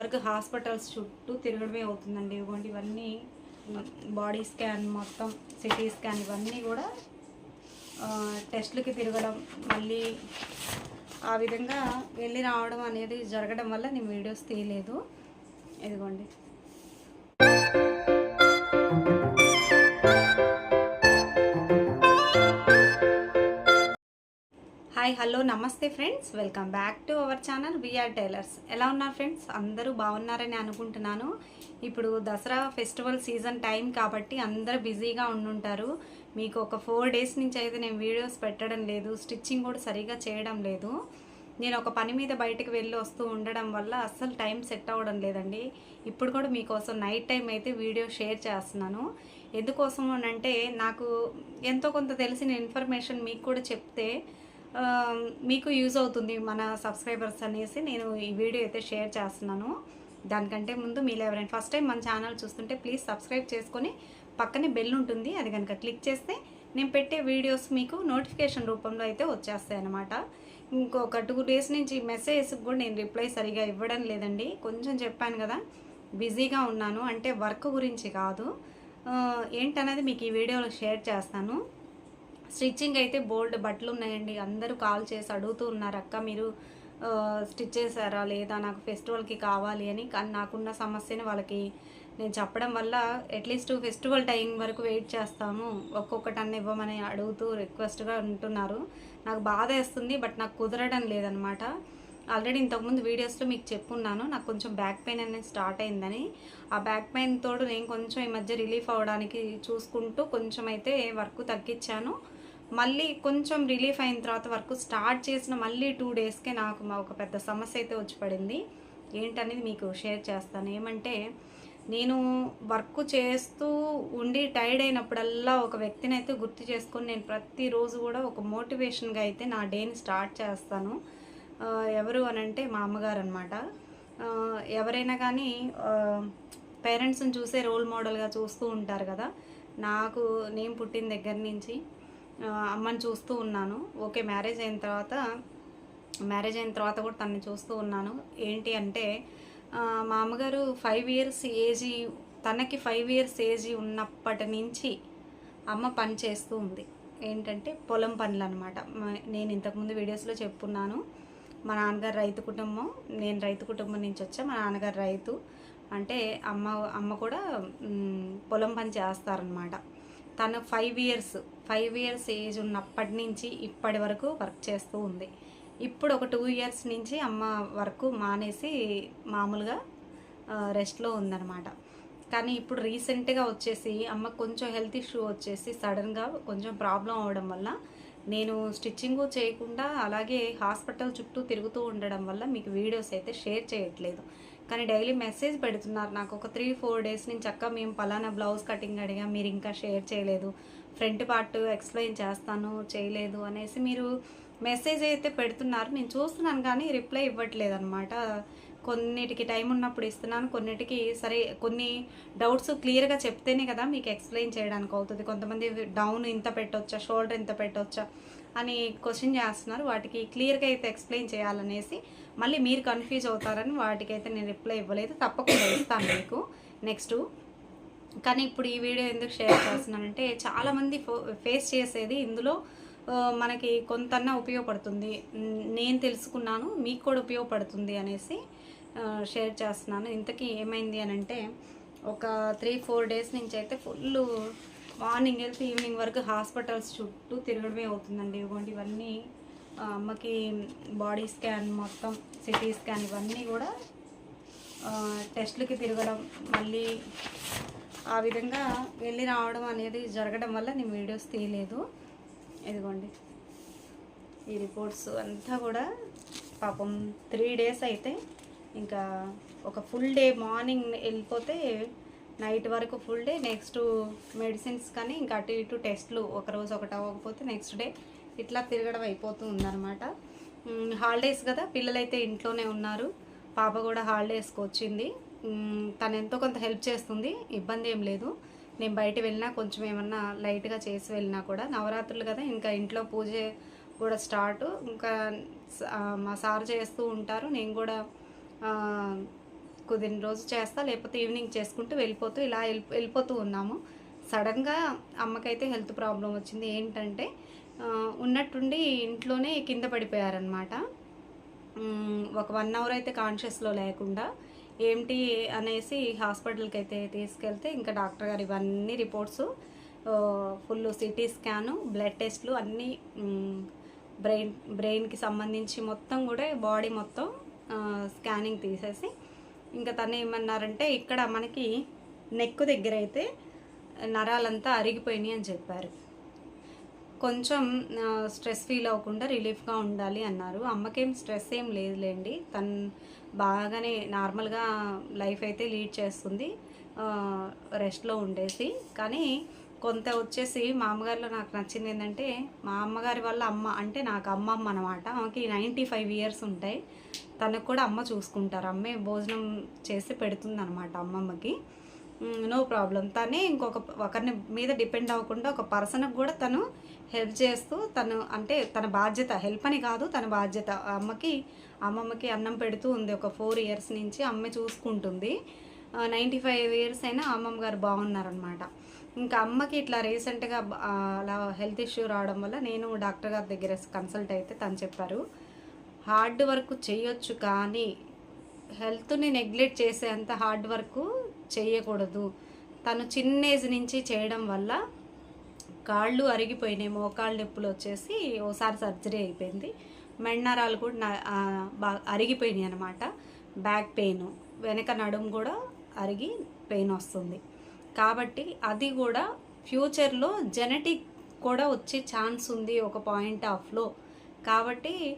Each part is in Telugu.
వరకు హాస్పిటల్స్ చుట్టూ తిరగడమే అవుతుందండి. ఇవ్వండి ఇవన్నీ బాడీ స్కాన్ మొత్తం సిటీ స్కాన్ ఇవన్నీ కూడా టెస్ట్లకి తిరగడం మళ్ళీ ఆ విధంగా వెళ్ళి రావడం అనేది జరగడం వల్ల నేను వీడియోస్ తీయలేదు. ఇదిగోండి. హాయ్ హలో నమస్తే friends. Welcome back to our channel VR tailors. ఎలా ఉన్నారు ఫ్రెండ్స్? అందరూ బాగున్నారని అనుకుంటున్నాను. ఇప్పుడు దసరా ఫెస్టివల్ సీజన్ టైం కాబట్టి అందరూ బిజీగా ఉండుంటారు. మీకు ఒక ఫోర్ డేస్ నుంచి అయితే నేను వీడియోస్ పెట్టడం లేదు స్టిచ్చింగ్ కూడా సరిగా చేయడం లేదు. నేను ఒక పని మీద బయటకు వెళ్ళి వస్తూ ఉండడం వల్ల అస్సలు టైం సెట్ అవ్వడం లేదండి. ఇప్పుడు కూడా మీకోసం నైట్ టైం అయితే వీడియో షేర్ చేస్తున్నాను. ఎందుకోసం అంటే నాకు ఎంతో కొంత తెలిసిన ఇన్ఫర్మేషన్ మీకు కూడా చెప్తే మీకు యూజ్ అవుతుంది మన సబ్స్క్రైబర్స్ అనేసి నేను ఈ వీడియో అయితే షేర్ చేస్తున్నాను. దానికంటే ముందు మీరు ఎవరైనా ఫస్ట్ టైం మన ఛానల్ చూస్తుంటే ప్లీజ్ సబ్స్క్రైబ్ చేసుకొని పక్కనే బెల్ ఉంటుంది. అది కనుక క్లిక్ చేస్తే నేను పెట్టే వీడియోస్ మీకు నోటిఫికేషన్ రూపంలో అయితే వచ్చేస్తాయి అనమాట ఇంకొక టూ డేస్ నుంచి మెసేజ్కి కూడా నేను రిప్లై సరిగా ఇవ్వడం లేదండి. కొంచెం చెప్పాను కదా బిజీగా ఉన్నాను. అంటే వర్క్ గురించి కాదు. ఏంటనేది మీకు ఈ వీడియోలో షేర్ చేస్తాను. స్టిచ్చింగ్ అయితే బోల్డ్ బట్టలు ఉన్నాయండి. అందరూ కాల్ చేసి అడుగుతూ ఉన్నారు అక్క మీరు స్టిచ్ చేశారా లేదా? నాకు ఫెస్టివల్కి కావాలి అని. కానీ నాకున్న సమస్యని వాళ్ళకి నేను చెప్పడం వల్ల అట్లీస్ట్ ఫెస్టివల్ టైం వరకు వెయిట్ చేస్తాము. ఒక్కొక్కటి అన్న ఇవ్వమని అడుగుతూ రిక్వెస్ట్గా ఉంటున్నారు. నాకు బాధ వేస్తుంది బట్ నాకు కుదరడం లేదనమాట. ఆల్రెడీ ఇంతకుముందు వీడియోస్లో మీకు చెప్పున్నాను నాకు కొంచెం బ్యాక్ పెయిన్ అనేది స్టార్ట్ అయిందని. ఆ బ్యాక్ పెయిన్ తోడు నేను కొంచెం ఈ మధ్య రిలీఫ్ అవ్వడానికి చూసుకుంటూ కొంచెం అయితే వర్క్ తగ్గించాను. మళ్ళీ కొంచెం రిలీఫ్ అయిన తర్వాత వర్క్ స్టార్ట్ చేసిన మళ్ళీ టూ డేస్కే నాకు మా ఒక పెద్ద సమస్య అయితే వచ్చి పడింది. ఏంటనేది మీకు షేర్ చేస్తాను. ఏమంటే నేను వర్క్ చేస్తూ ఉండి టైర్డ్ అయినప్పుడల్లా ఒక వ్యక్తిని అయితే గుర్తు చేసుకొని నేను ప్రతిరోజు కూడా ఒక మోటివేషన్గా అయితే నా డేని స్టార్ట్ చేస్తాను. ఎవరు అని అంటే మా అమ్మగారు అనమాట ఎవరైనా కానీ పేరెంట్స్ని చూసే రోల్ మోడల్గా చూస్తూ ఉంటారు కదా. నాకు నేను పుట్టిన దగ్గర నుంచి అమ్మని చూస్తూ ఉన్నాను. ఓకే మ్యారేజ్ అయిన తర్వాత మ్యారేజ్ అయిన తర్వాత కూడా తనని చూస్తూ ఉన్నాను. ఏంటి అంటే మా అమ్మగారు ఫైవ్ ఇయర్స్ ఏజీ తనకి ఫైవ్ ఇయర్స్ ఏజీ ఉన్నప్పటి నుంచి అమ్మ పని చేస్తూ ఉంది. ఏంటంటే పొలం పనులు అనమాట నేను ఇంతకుముందు వీడియోస్లో చెప్పున్నాను. మా నాన్నగారు రైతు కుటుంబం. నేను రైతు కుటుంబం నుంచి వచ్చా మా నాన్నగారు రైతు. అంటే అమ్మ అమ్మ కూడా పొలం పని చేస్తారనమాట తను five years five years age ఉన్నప్పటి నుంచి ఇప్పటి వరకు వర్క్ చేస్తూ ఉంది. ఇప్పుడు ఒక టూ ఇయర్స్ నుంచి అమ్మ వర్క్ మానేసి మామూలుగా రెస్ట్లో ఉందన్నమాట. కానీ ఇప్పుడు రీసెంట్గా వచ్చేసి అమ్మ కొంచెం హెల్త్ ఇష్యూ వచ్చేసి సడన్గా కొంచెం ప్రాబ్లం అవడం వల్ల నేను స్టిచ్చింగు చేయకుండా అలాగే హాస్పిటల్ చుట్టూ తిరుగుతూ ఉండడం వల్ల మీకు వీడియోస్ అయితే షేర్ చేయట్లేదు. కానీ డైలీ మెసేజ్ పెడుతున్నారు. నాకు ఒక త్రీ ఫోర్ డేస్ నుంచి చక్క మేము పలానా బ్లౌజ్ కటింగ్ అడిగా మీరు ఇంకా షేర్ చేయలేదు. ఫ్రంట్ పార్ట్ ఎక్స్ప్లెయిన్ చేస్తాను చేయలేదు అనేసి మీరు మెసేజ్ అయితే పెడుతున్నారు. నేను చూస్తున్నాను కానీ రిప్లై ఇవ్వట్లేదు అనమాట కొన్నిటికి టైం ఉన్నప్పుడు ఇస్తున్నాను కొన్నిటికి సరే కొన్ని డౌట్స్ క్లియర్గా చెప్తేనే కదా మీకు ఎక్స్ప్లెయిన్ చేయడానికి అవుతుంది. కొంతమంది డౌన్ ఇంత పెట్టొచ్చా షోల్డర్ ఇంత పెట్టొచ్చా అని క్వశ్చన్ చేస్తున్నారు. వాటికి క్లియర్గా అయితే ఎక్స్ప్లెయిన్ చేయాలనేసి మళ్ళీ మీరు కన్ఫ్యూజ్ అవుతారని వాటికైతే నేను రిప్లై ఇవ్వలేదు. తప్పకుండా ఇస్తాను మీకు. నెక్స్ట్ కానీ ఇప్పుడు ఈ వీడియో ఎందుకు షేర్ చేస్తున్నానంటే చాలామంది ఫో- ఫేస్ చేసేది ఇందులో మనకి కొంతన్నా ఉపయోగపడుతుంది. నేను తెలుసుకున్నాను మీకు కూడా ఉపయోగపడుతుంది అనేసి షేర్ చేస్తున్నాను. ఇంతకీ ఏమైంది అని అంటే ఒక త్రీ ఫోర్ డేస్ నుంచి అయితే ఫుల్ మార్నింగ్ వెళ్తే ఈవినింగ్ వరకు హాస్పిటల్స్ చుట్టూ తిరగడమే అవుతుందండి. ఇవ్వండి ఇవన్నీ అమ్మకి బాడీ స్కాన్ మొత్తం సిటీ స్కాన్ ఇవన్నీ కూడా టెస్ట్లకి తిరగడం మళ్ళీ ఆ విధంగా వెళ్ళి రావడం అనేది జరగడం వల్ల నేను వీడియోస్ తీయలేదు. ఇదిగోండి ఈ రిపోర్ట్స్ అంతా కూడా పాపం త్రీ డేస్ అయితే ఇంకా ఒక ఫుల్ డే మార్నింగ్ వెళ్ళిపోతే నైట్ వరకు ఫుల్ డే నెక్స్ట్ మెడిసిన్స్ కానీ ఇంకా అటు ఇటు టెస్ట్లు ఒక రోజు ఒకటి అవ్వకపోతే నెక్స్ట్ డే ఇట్లా తిరగడం అయిపోతూ ఉందన్నమాట. హాలిడేస్ కదా పిల్లలైతే ఇంట్లోనే ఉన్నారు. పాప కూడా హాలిడేస్కి వచ్చింది. తను ఎంతో కొంత హెల్ప్ చేస్తుంది ఇబ్బంది ఏం లేదు. నేను బయట వెళ్ళినా కొంచెం ఏమన్నా లైట్గా చేసి వెళ్ళినా కూడా. నవరాత్రులు కదా ఇంకా ఇంట్లో పూజ కూడా స్టార్ట్. ఇంకా స- మా సార్ చేస్తూ ఉంటారు. నేను కూడా కుదిరిన రోజు చేస్తా లేకపోతే ఈవినింగ్ చేసుకుంటూ వెళ్ళిపోతూ ఇలా వెళ్ళి వెళ్ళిపోతూ ఉన్నాము. సడన్గా అమ్మకైతే హెల్త్ ప్రాబ్లం వచ్చింది. ఏంటంటే ఉన్నట్టుండి ఇంట్లోనే కింద పడిపోయారనమాట ఒక వన్ అవర్ అయితే కాన్షియస్లో లేకుండా ఏంటి అనేసి హాస్పిటల్కి అయితే తీసుకెళ్తే ఇంకా డాక్టర్ గారు ఇవన్నీ reports full CT scan blood టెస్ట్లు అన్నీ బ్రెయిన్ బ్రెయిన్కి సంబంధించి మొత్తం కూడా బాడీ మొత్తం స్కానింగ్ తీసేసి ఇంకా తను ఏమన్నారంటే ఇక్కడ మనకి నెక్ దగ్గర అయితే నరాలంతా అరిగిపోయినాయి అని చెప్పారు. కొంచెం స్ట్రెస్ ఫీల్ అవ్వకుండా రిలీఫ్గా ఉండాలి అన్నారు. అమ్మకేం స్ట్రెస్ ఏం లేదులేండి. తను బాగానే నార్మల్గా లైఫ్ అయితే లీడ్ చేస్తుంది. రెస్ట్లో ఉండేసి. కానీ కొంత వచ్చేసి మా అమ్మగారిలో నాకు నచ్చింది ఏంటంటే మా అమ్మగారి వల్ల అమ్మ అంటే నాకు అమ్మమ్మ అనమాట ఆమెకి నైంటీ ఫైవ్ ఇయర్స్ ఉంటాయి. తనకు కూడా అమ్మ చూసుకుంటారు. అమ్మే భోజనం చేసి పెడుతుంది అనమాట అమ్మమ్మకి నో ప్రాబ్లం. తనే ఇంకొక ఒకరిని మీద డిపెండ్ అవ్వకుండా ఒక పర్సన్కి కూడా తను హెల్ప్ చేస్తూ తను అంటే తన బాధ్యత హెల్ప్ అని కాదు తన బాధ్యత. అమ్మకి అమ్మమ్మకి అన్నం పెడుతూ ఉంది ఒక ఫోర్ ఇయర్స్ నుంచి అమ్మే చూసుకుంటుంది. నైంటీ ఫైవ్ ఇయర్స్ అయినా అమ్మమ్మ గారు బాగున్నారనమాట ఇంకా అమ్మకి ఇట్లా రీసెంట్గా అలా హెల్త్ ఇష్యూ రావడం వల్ల నేను డాక్టర్ గారి దగ్గర కన్సల్ట్ అయితే తను చెప్పారు. హార్డ్ వర్క్ చేయొచ్చు కానీ హెల్త్ని నెగ్లెక్ట్ చేసేంత హార్డ్ వర్క్ చేయకూడదు. తను చిన్న ఏజ్ నుంచి చేయడం వల్ల కాళ్ళు అరిగిపోయినాయి మోకాళ్ళ నొప్పులు వచ్చేసి ఓసారి సర్జరీ అయిపోయింది. మెన్నరాలు కూడా నా- బాగా అరిగిపోయినాయి అనమాట బ్యాక్ పెయిన్ వెనక నడుము కూడా అరిగి పెయిన్ వస్తుంది. కాబట్టి అది కూడా ఫ్యూచర్లో జెనెటిక్ కూడా వచ్చే ఛాన్స్ ఉంది ఒక పాయింట్ ఆఫ్లో. కాబట్టి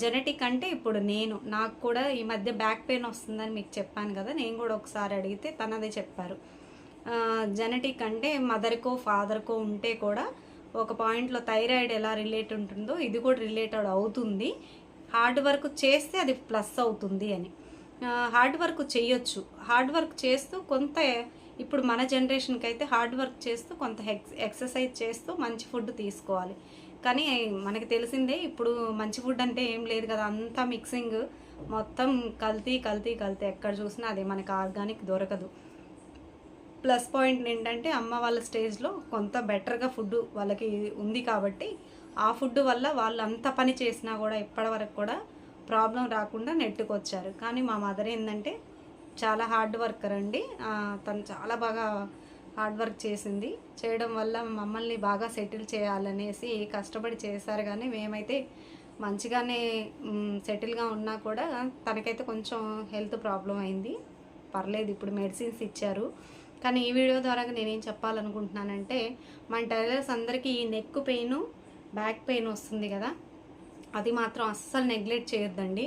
జెనెటిక్ అంటే ఇప్పుడు నేను నాకు కూడా ఈ మధ్య బ్యాక్ పెయిన్ వస్తుందని మీకు చెప్పాను కదా నేను కూడా ఒకసారి అడిగితే తనదే చెప్పారు. జెనెటిక్ అంటే మదర్కో ఫాదర్కో ఉంటే కూడా ఒక పాయింట్లో థైరాయిడ్ ఎలా రిలేట్ ఉంటుందో ఇది కూడా రిలేటెడ్ అవుతుంది. హార్డ్ వర్క్ చేస్తే అది ప్లస్ అవుతుంది అని. హార్డ్ వర్క్ చేయొచ్చు. హార్డ్ వర్క్ చేస్తూ కొంత ఇప్పుడు మన జనరేషన్కి అయితే హార్డ్ వర్క్ చేస్తూ కొంత ఎక్సర్సైజ్ చేస్తూ మంచి ఫుడ్ తీసుకోవాలి. కానీ మనకి తెలిసిందే ఇప్పుడు మంచి ఫుడ్ అంటే ఏం లేదు కదా అంతా మిక్సింగ్. మొత్తం కల్తీ కల్తీ కల్తీ. ఎక్కడ చూసినా అదే మనకి ఆర్గానిక్ దొరకదు. ప్లస్ పాయింట్ ఏంటంటే అమ్మ వాళ్ళ స్టేజ్లో కొంత బెటర్గా ఫుడ్ వాళ్ళకి ఉంది కాబట్టి ఆ ఫుడ్ వల్ల వాళ్ళు అంత పని చేసినా కూడా ఇప్పటివరకు కూడా ప్రాబ్లం రాకుండా నెట్టుకొచ్చారు. కానీ మా మదర్ ఏంటంటే చాలా హార్డ్ వర్కర్ అండి. తను చాలా బాగా హార్డ్ వర్క్ చేసింది. చేయడం వల్ల మమ్మల్ని బాగా సెటిల్ చేయాలనేసి కష్టపడి చేశారు కానీ మేమైతే మంచిగానే సెటిల్గా ఉన్నా కూడా తనకైతే కొంచెం హెల్త్ ప్రాబ్లం అయింది. పర్లేదు ఇప్పుడు మెడిసిన్స్ ఇచ్చారు. కానీ ఈ వీడియో ద్వారా నేనేం చెప్పాలనుకుంటున్నానంటే మన టైలర్స్ అందరికీ ఈ నెక్ పెయిన్ బ్యాక్ పెయిన్ వస్తుంది కదా అది మాత్రం అస్సలు నెగ్లెక్ట్ చేయొద్దండి.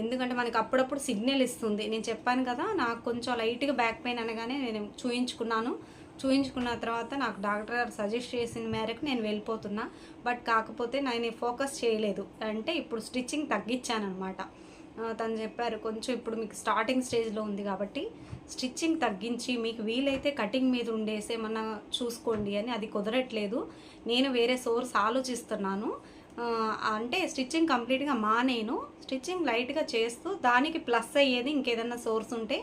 ఎందుకంటే మనకి అప్పుడప్పుడు సిగ్నల్ ఇస్తుంది. నేను చెప్పాను కదా నాకు కొంచెం లైట్గా బ్యాక్ పెయిన్ అనగానే నేను చూయించుకున్నాను. చూయించుకున్న తర్వాత నాకు డాక్టర్ గారు సజెస్ట్ చేసిన మేరకు నేను వెళ్ళిపోతున్నా. బట్ కాకపోతే నేను ఫోకస్ చేయలేదు. అంటే ఇప్పుడు స్టిచ్చింగ్ తగ్గించాను అనమాట తను చెప్పారు కొంచెం ఇప్పుడు మీకు స్టార్టింగ్ స్టేజ్లో ఉంది కాబట్టి స్టిచ్చింగ్ తగ్గించి మీకు వీలైతే కటింగ్ మీద ఉండేసేమన్నా చూసుకోండి అని అది కుదరట్లేదు. నేను వేరే సోర్స్ ఆలోచిస్తున్నాను. అంటే స్టిచ్చింగ్ కంప్లీట్గా మానేను స్టిచ్చింగ్ లైట్గా చేస్తూ దానికి ప్లస్ అయ్యేది ఇంకేదన్నా సోర్స్ ఉంటే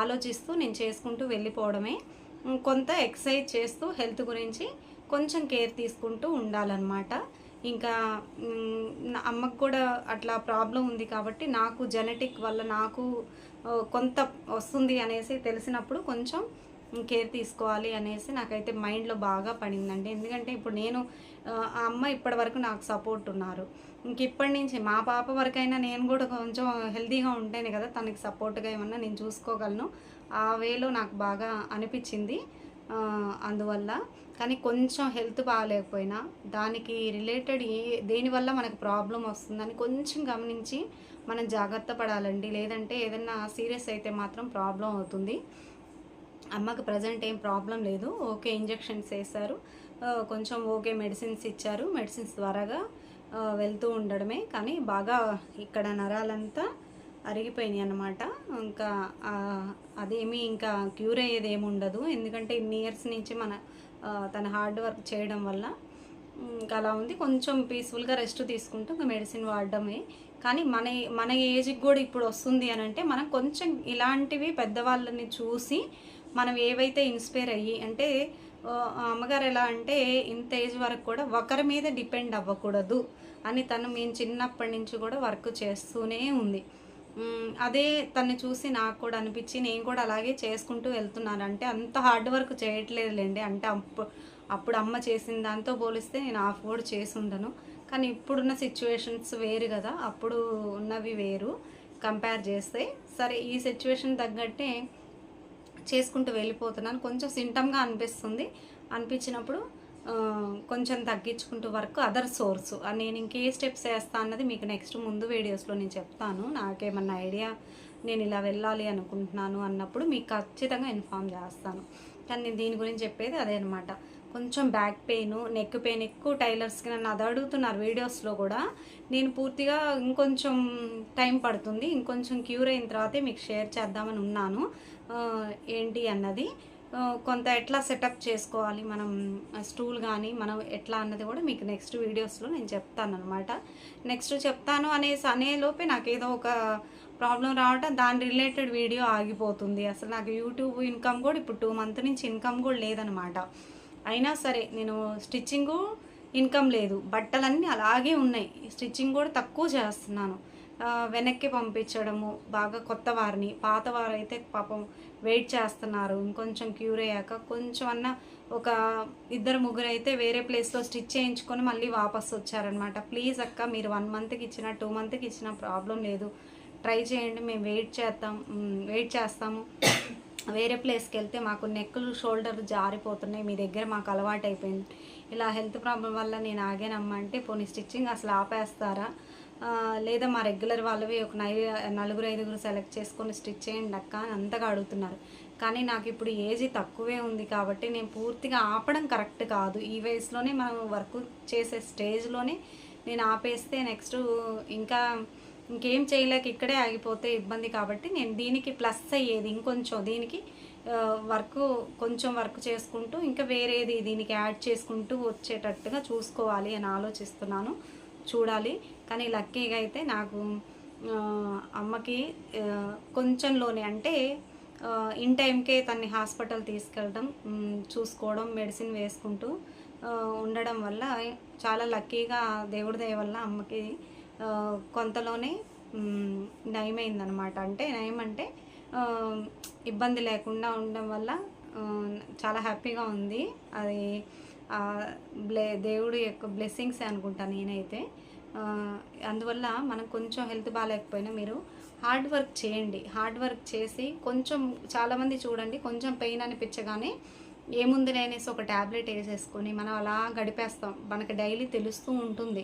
ఆలోచిస్తూ నేను చేసుకుంటూ వెళ్ళిపోవడమే. కొంత ఎక్సర్సైజ్ చేస్తూ హెల్త్ గురించి కొంచెం కేర్ తీసుకుంటూ ఉండాలన్నమాట. ఇంకా అమ్మకు కూడా అట్లా ప్రాబ్లం ఉంది కాబట్టి నాకు జెనెటిక్ వల్ల నాకు కొంత వస్తుంది అనేసి తెలిసినప్పుడు కొంచెం కేర్ తీసుకోవాలి అనేసి నాకైతే మైండ్లో బాగా పడిందండి. ఎందుకంటే ఇప్పుడు నేను ఆ, అమ్మ ఇప్పటి వరకు నాకు సపోర్ట్ ఉన్నారు. ఇంక ఇప్పటి నుంచి మా పాప వరకైనా నేను కూడా కొంచెం హెల్తీగా ఉంటేనే కదా తనకి సపోర్ట్గా ఏమన్నా నేను చూసుకోగలను. ఆ వేలో నాకు బాగా అనిపించింది అందువల్ల. కానీ కొంచెం హెల్త్ బాగాలేకపోయినా దానికి రిలేటెడ్ ఏ దేనివల్ల మనకు ప్రాబ్లం వస్తుందని కొంచెం గమనించి మనం జాగ్రత్త పడాలండి. లేదంటే ఏదన్నా సీరియస్ అయితే మాత్రం ప్రాబ్లం అవుతుంది. అమ్మకి ప్రజెంట్ ఏం ప్రాబ్లం లేదు. ఓకే ఇంజెక్షన్స్ వేశారు. కొంచెం ఓకే మెడిసిన్స్ ఇచ్చారు. మెడిసిన్స్ ద్వారాగా వెళ్తూ ఉండడమే. కానీ బాగా ఇక్కడ నరాలంతా అరిగిపోయినాయి అన్నమాట. ఇంకా అదేమి అదేమీ ఇంకా క్యూర్ అయ్యేది ఏమి ఉండదు. ఎందుకంటే ఇన్ని ఇయర్స్ నుంచి మన తన హార్డ్ వర్క్ చేయడం వల్ల ఇంకా అలా ఉంది. కొంచెం పీస్ఫుల్గా రెస్ట్ తీసుకుంటూ ఇంకా మెడిసిన్ వాడడమే. కానీ మన మన ఏజ్కి కూడా ఇప్పుడు వస్తుంది అని అంటే మనం కొంచెం ఇలాంటివి పెద్దవాళ్ళని చూసి మనం ఏవైతే ఇన్స్పైర్ అయ్యి అంటే అమ్మగారు ఎలా అంటే ఇంత ఏజ్ వరకు కూడా ఒకరి మీద డిపెండ్ అవ్వకూడదు అని తను మేము చిన్నప్పటి నుంచి కూడా వర్క్ చేస్తూనే ఉంది. అదే తను చూసి నాకు కూడా అనిపించి నేను కూడా అలాగే చేసుకుంటూ వెళ్తున్నాను. అంటే అంత హార్డ్ వర్క్ చేయట్లేదులేండి. అంటే అప్పుడు అప్పుడు అమ్మ చేసిన దాంతో పోలిస్తే నేను ఆఫ్ కూడా చేసి ఉండను. కానీ ఇప్పుడున్న సిచ్యువేషన్స్ వేరు కదా. అప్పుడు ఉన్నవి వేరు. కంపేర్ చేస్తే సరే ఈ సిచ్యువేషన్ తగ్గట్టే చేసుకుంటూ వెళ్ళిపోతున్నాను. కొంచెం సింటమ్గా అనిపిస్తుంది. అనిపించినప్పుడు కొంచెం తగ్గించుకుంటూ వరకు అదర్ సోర్స్ నేను ఇంకే స్టెప్స్ వేస్తా అన్నది మీకు నెక్స్ట్ ముందు వీడియోస్లో నేను చెప్తాను. నాకేమన్నా ఐడియా నేను ఇలా వెళ్ళాలి అనుకుంటున్నాను అన్నప్పుడు మీకు ఖచ్చితంగా ఇన్ఫామ్ చేస్తాను. కానీ నేను దీని గురించి చెప్పేది అదే అనమాట కొంచెం బ్యాక్ పెయిన్ నెక్ పెయిన్ ఎక్కువ టైలర్స్కి నన్ను అది అడుగుతున్నారు వీడియోస్లో కూడా. నేను పూర్తిగా ఇంకొంచెం టైం పడుతుంది ఇంకొంచెం క్యూర్ అయిన తర్వాతే మీకు షేర్ చేద్దామని ఉన్నాను. ఏంటి అన్నది? కొంత ఎట్లా సెటప్ చేసుకోవాలి? మనం స్టూల్ కానీ మనం ఎట్లా అన్నది కూడా మీకు నెక్స్ట్ వీడియోస్లో నేను చెప్తాను అనమాట నెక్స్ట్ చెప్తాను అనేసి అనేలోపే నాకు ఏదో ఒక ప్రాబ్లం రావటం దాని రిలేటెడ్ వీడియో ఆగిపోతుంది. అసలు నాకు యూట్యూబ్ ఇన్కమ్ కూడా ఇప్పుడు టూ మంత్ నుంచి ఇన్కమ్ కూడా లేదనమాట అయినా సరే నేను స్టిచ్చింగు ఇన్కమ్ లేదు. బట్టలన్నీ అలాగే ఉన్నాయి. స్టిచ్చింగ్ కూడా తక్కువ చేస్తున్నాను. వెనక్కి పంపించడము బాగా కొత్త వారిని పాత వారు అయితే పాపం వెయిట్ చేస్తున్నారు. ఇంకొంచెం క్యూర్ అయ్యాక కొంచెం అన్న ఒక ఇద్దరు ముగ్గురు అయితే వేరే ప్లేస్లో స్టిచ్ చేయించుకొని మళ్ళీ వాపస్ వచ్చారనమాట. ప్లీజ్ అక్క మీరు వన్ మంత్కి ఇచ్చిన టూ మంత్కి ఇచ్చిన ప్రాబ్లం లేదు. ట్రై చేయండి మేము వెయిట్ చేస్తాం వెయిట్ చేస్తాము. వేరే ప్లేస్కి వెళ్తే మాకు నెక్కులు షోల్డర్ జారిపోతున్నాయి. మీ దగ్గర మాకు అలవాటు అయిపోయింది. ఇలా హెల్త్ ప్రాబ్లం వల్ల నేను ఆగానమ్మా అంటే పోనీ స్టిచ్చింగ్ అసలు ఆపేస్తారా? లేదా మా రెగ్యులర్ వాళ్ళవి ఒక నై నలుగురు ఐదుగురు సెలెక్ట్ చేసుకొని స్టిచ్ చేయండి అక్క అని అంతగా అడుగుతున్నారు. కానీ నాకు ఇప్పుడు ఏజ్ తక్కువే ఉంది కాబట్టి నేను పూర్తిగా ఆపడం కరెక్ట్ కాదు. ఈ వయసులోనే మనం వర్క్ చేసే స్టేజ్లోనే నేను ఆపేస్తే నెక్స్ట్ ఇంకా ఇంకేం చేయలేక ఇక్కడే ఆగిపోతే ఇబ్బంది కాబట్టి నేను దీనికి ప్లస్ అయ్యేది ఇంకొంచెం దీనికి వర్క్ కొంచెం వర్క్ చేసుకుంటూ ఇంకా వేరేది దీనికి యాడ్ చేసుకుంటూ వచ్చేటట్టుగా చూసుకోవాలి అని ఆలోచిస్తున్నాను. చూడాలి. కానీ లక్కీగా అయితే నాకు అమ్మకి కొంచెంలోనే అంటే ఇన్ టైంకే తన్ని హాస్పిటల్ తీసుకెళ్ళడం చూసుకోవడం మెడిసిన్ వేసుకుంటూ ఉండడం వల్ల చాలా లక్కీగా దేవుడి దయ వల్ల అమ్మకి కొంతలోనే నయమైందనమాట అంటే నయం అంటే ఇబ్బంది లేకుండా ఉండడం వల్ల చాలా హ్యాపీగా ఉంది. అది బ్లే దేవుడు యొక్క బ్లెస్సింగ్స్ అనుకుంటా నేనైతే. అందువల్ల మనం కొంచెం హెల్త్ బాగాలేకపోయినా మీరు హార్డ్ వర్క్ చేయండి. హార్డ్ వర్క్ చేసి కొంచెం చాలామంది చూడండి కొంచెం పెయిన్ అనిపించగానే ఏముంది అనేసి ఒక ట్యాబ్లెట్ వేసేసుకొని మనం అలా గడిపేస్తాం. మనకి డైలీ తెలుస్తూ ఉంటుంది.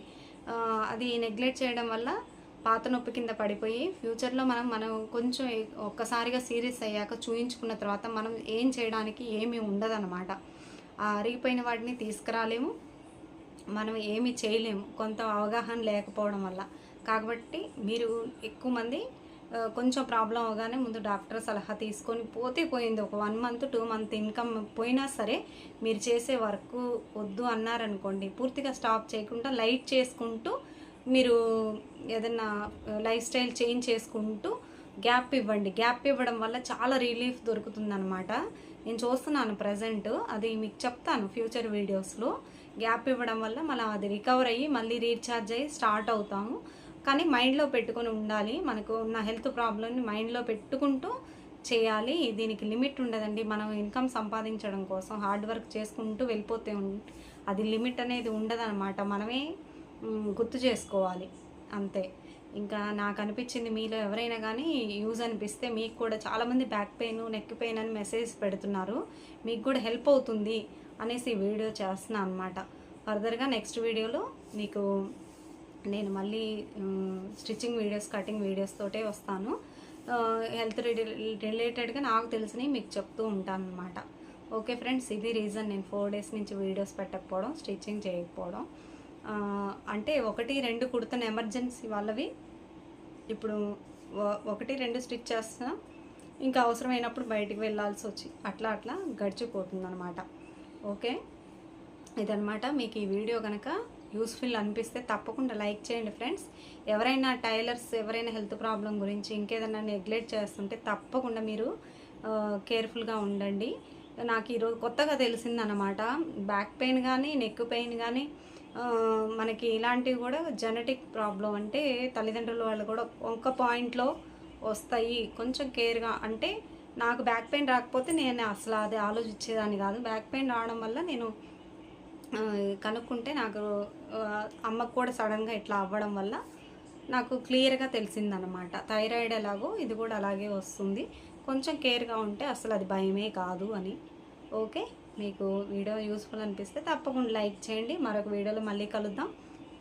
అది నెగ్లెక్ట్ చేయడం వల్ల పాత నొప్పి కింద పడిపోయి ఫ్యూచర్లో మనం మనం కొంచెం ఒక్కసారిగా సీరియస్ అయ్యాక చూయించుకున్న తర్వాత మనం ఏం చేయడానికి ఏమీ ఉండదన్నమాట. ఆ అరిగిపోయిన వాటిని తీసుకురాలేము. మనం ఏమి చేయలేము. కొంత అవగాహన లేకపోవడం వల్ల. కాబట్టి మీరు ఎక్కువ మంది కొంచెం ప్రాబ్లం అవగానే ముందు డాక్టర్ సలహా తీసుకొని పోతే పోయింది. ఒక one month two month income పోయినా సరే మీరు చేసే వర్క్ వద్దు అన్నారనుకోండి పూర్తిగా స్టాప్ చేయకుండా లైట్ చేసుకుంటూ మీరు ఏదన్నా లైఫ్ స్టైల్ చేంజ్ చేసుకుంటూ గ్యాప్ ఇవ్వండి. గ్యాప్ ఇవ్వడం వల్ల చాలా రిలీఫ్ దొరుకుతుందనమాట నేను చూస్తున్నాను ప్రజెంట్ అది మీకు చెప్తాను ఫ్యూచర్ వీడియోస్లో. గ్యాప్ ఇవ్వడం వల్ల మనం అది రికవర్ అయ్యి మళ్ళీ రీఛార్జ్ అయ్యి స్టార్ట్ అవుతాము. కానీ మైండ్లో పెట్టుకొని ఉండాలి. మనకు ఉన్న హెల్త్ ప్రాబ్లమ్ని మైండ్లో పెట్టుకుంటూ చేయాలి. దీనికి లిమిట్ ఉండదండి. మనం ఇన్కమ్ సంపాదించడం కోసం హార్డ్ వర్క్ చేసుకుంటూ వెళ్ళిపోతే ఉం- అది లిమిట్ అనేది ఉండదన్నమాట. మనమే గుర్తు చేసుకోవాలి. అంతే. ఇంకా నాకు అనిపించింది మీలో ఎవరైనా కానీ యూజ్ అనిపిస్తే మీకు కూడా చాలామంది బ్యాక్ పెయిన్ నెక్ పెయిన్ అని మెసేజ్ పెడుతున్నారు. మీకు కూడా హెల్ప్ అవుతుంది అనేసి వీడియో చేస్తున్నాను అనమాట ఫర్దర్గా నెక్స్ట్ వీడియోలో మీకు నేను మళ్ళీ స్టిచ్చింగ్ వీడియోస్ కటింగ్ వీడియోస్ తోటే వస్తాను. హెల్త్ రిలేటెడ్గా నాకు తెలిసినవి మీకు చెప్తూ ఉంటాను అనమాట ఓకే ఫ్రెండ్స్ ఇది రీజన్. నేను ఫోర్ డేస్ నుంచి వీడియోస్ పెట్టకపోవడం స్టిచ్చింగ్ చేయకపోవడం. అంటే ఒకటి రెండు కుడుతున్న ఎమర్జెన్సీ వాళ్ళవి ఇప్పుడు ఒకటి రెండు స్టిచ్ చేస్తున్నా ఇంకా అవసరమైనప్పుడు బయటికి వెళ్ళాల్సి వచ్చి అట్లా అట్లా గడిచిపోతుంది అనమాట ఓకే? ఇదనమాట మీకు ఈ వీడియో కనుక యూస్ఫుల్ అనిపిస్తే తప్పకుండా లైక్ చేయండి ఫ్రెండ్స్. ఎవరైనా టైలర్స్ ఎవరైనా హెల్త్ ప్రాబ్లం గురించి ఇంకేదైనా నెగ్లెక్ట్ చేస్తుంటే తప్పకుండా మీరు కేర్ఫుల్గా ఉండండి. నాకు ఈరోజు కొత్తగా తెలిసిందనమాట బ్యాక్ పెయిన్ కానీ నెక్ పెయిన్ కానీ మనకి ఇలాంటివి కూడా జెనెటిక్ ప్రాబ్లం అంటే తల్లిదండ్రుల వాళ్ళు కూడా ఒక పాయింట్లో వస్తాయి. కొంచెం కేర్గా అంటే నాకు బ్యాక్ పెయిన్ రాకపోతే నేను అసలు అది ఆలోచించేదాన్ని కాదు. బ్యాక్ పెయిన్ రావడం వల్ల నేను కనుక్కుంటే నాకు అమ్మకు కూడా సడన్గా ఇట్లా అవ్వడం వల్ల నాకు క్లియర్గా తెలిసిందనమాట థైరాయిడ్ ఎలాగో ఇది కూడా అలాగే వస్తుంది. కొంచెం కేర్గా ఉంటే అసలు అది భయమే కాదు అని. ఓకే? మీకు వీడియో యూస్ఫుల్ అనిపిస్తే తప్పకుండా లైక్ చేయండి. మరొక వీడియోలో మళ్ళీ కలుద్దాం.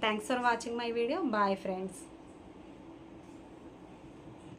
Thanks for watching my video. Bye friends.